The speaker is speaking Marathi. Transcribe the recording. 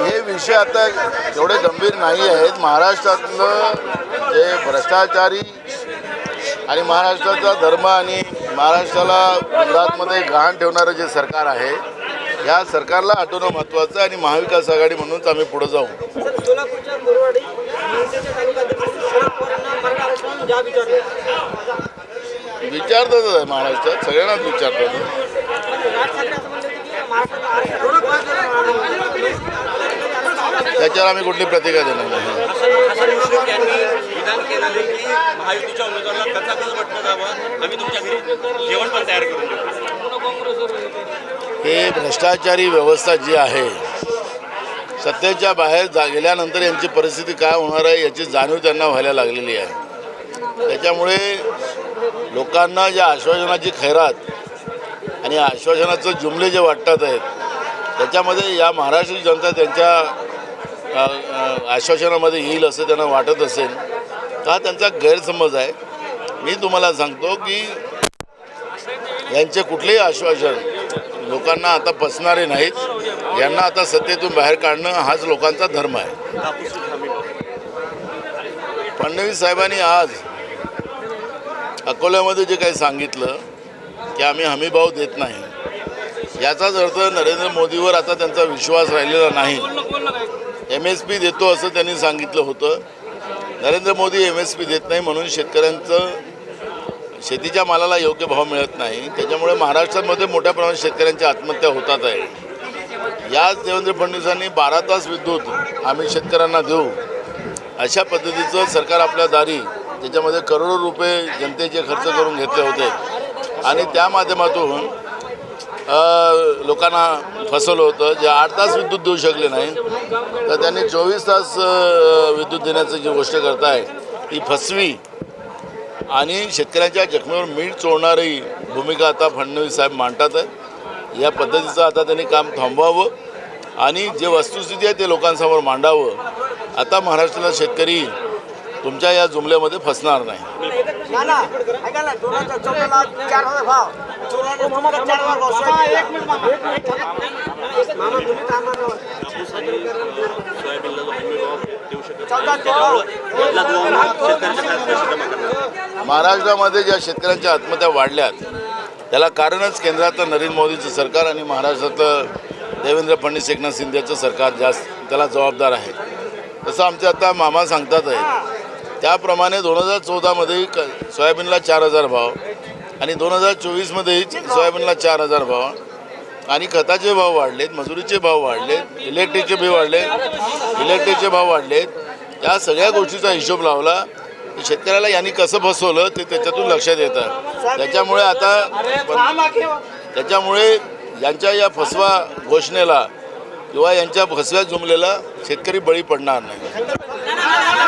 हे विषय आता एवढे गंभीर नाही आहेत. महाराष्ट्रातलं जे भ्रष्टाचारी आणि महाराष्ट्राचा धर्म आणि महाराष्ट्राला गुजरातमध्ये गहाण ठेवणारं जे सरकार आहे या सरकारला आठवणं महत्त्वाचं आणि महाविकास आघाडी म्हणूनच आम्ही पुढे जाऊ. विचारतच आहे महाराष्ट्रात. सगळ्यांनाच विचारतो त्याच्यावर आम्ही कुठली प्रतिक्रिया देणार नाही. विधान की महायुतीच्या उमेदवाराला म्हटलं जावं आम्ही तुमच्या घरी जेवण पण तयार करून देऊ हे भ्रष्टाचारी व्यवस्था जी आहे सत्तेच्या बाहेर जा गेल्यानंतर यांची परिस्थिती काय होणार आहे याची जाणीव त्यांना व्हायला लागलेली आहे. त्याच्यामुळे लोकांना ज्या आश्वासनाची खैरात आणि आश्वासनाचं जुमले जे वाटतात आहेत त्याच्यामध्ये या महाराष्ट्राची जनता त्यांच्या आश्वासनामध्ये येईल असं त्यांना वाटत असेल हा त्यांचा गैरसमज आहे? मी तुम्हाला सांगतो की यांचे कुठलेही आश्वासन लोकांना आता पसणारे नाहीत. यांना आता सत्तेतून बाहेर काढणं हाच लोकांचा धर्म आहे. फडणवीस साहेबांनी आज अकोल्यामध्ये जे काही सांगितलं की आम्ही हमीभाव देत नाही. याचाच अर्थ नरेंद्र मोदीवर आता त्यांचा विश्वास राहिलेला नाही. एम एस पी देतो असं त्यांनी सांगितलं होतं. Narendra Modi M S P देत नाही म्हणून शेतकऱ्यांचं शेतीच्या मालाला योग्य भाव मिळत नाही. त्याच्यामुळे महाराष्ट्रामध्ये मोठ्या प्रमाणात शेतकऱ्यांच्या आत्महत्या होतात आहे. याच देवेंद्र फडणवीसांनी बारा तास विद्युत आम्ही शेतकऱ्यांना देऊ. अशा पद्धतीचं सरकार आपल्या दारी त्याच्यामध्ये करोडो रुपये जनतेचे खर्च करून घेतले होते. आणि त्या माध्यमातून लोकांना फसवलं होतं. जे आठ तास विद्युत देऊ शकले नाही तर त्यांनी चोवीस तास विद्युत देण्याची जी गोष्ट करताय ती फसवी. आणि शेतकऱ्यांच्या जखमेवर मीठ चोळणारी भूमिका आता फडणवीस साहेब मांडतात. या पद्धतीचं आता त्यांनी काम थांबवावं आणि जे वस्तुस्थिती आहे ते लोकांसमोर मांडावं. आता महाराष्ट्राला शेतकरी तुमच्या या जुमल्यामध्ये फसणार नाही. महाराष्ट्रामध्ये ज्या शेतकऱ्यांच्या आत्महत्या वाढल्यात त्याला कारणच केंद्रातलं नरेंद्र मोदीचं सरकार आणि महाराष्ट्रातलं देवेंद्र फडणवीस एकनाथ शिंदेचं सरकार जास्त त्याला जबाबदार आहे. तसं आमचे आता मामा सांगतात आहे त्याप्रमाणे दोन हजार चौदामध्ये क सोयाबीनला चार हजार भाव आणि दोन हजार चोवीसमध्येही सोयाबीनला चार हजार भाव. आणि खताचे भाव वाढलेत मजुरीचे भाव वाढलेत इलेक्ट्रिकचे बिल वाढले इलेक्ट्रिकचे भाव वाढलेत. या सगळ्या गोष्टीचा हिशोब लावला शेतकऱ्याला यांनी कसं फसवलं ते त्याच्यातून लक्षात येतं. त्याच्यामुळे आता त्याच्यामुळे यांच्या या फसवा घोषणेला किंवा यांच्या फसव्यात जुमलेला शेतकरी बळी पडणार नाही.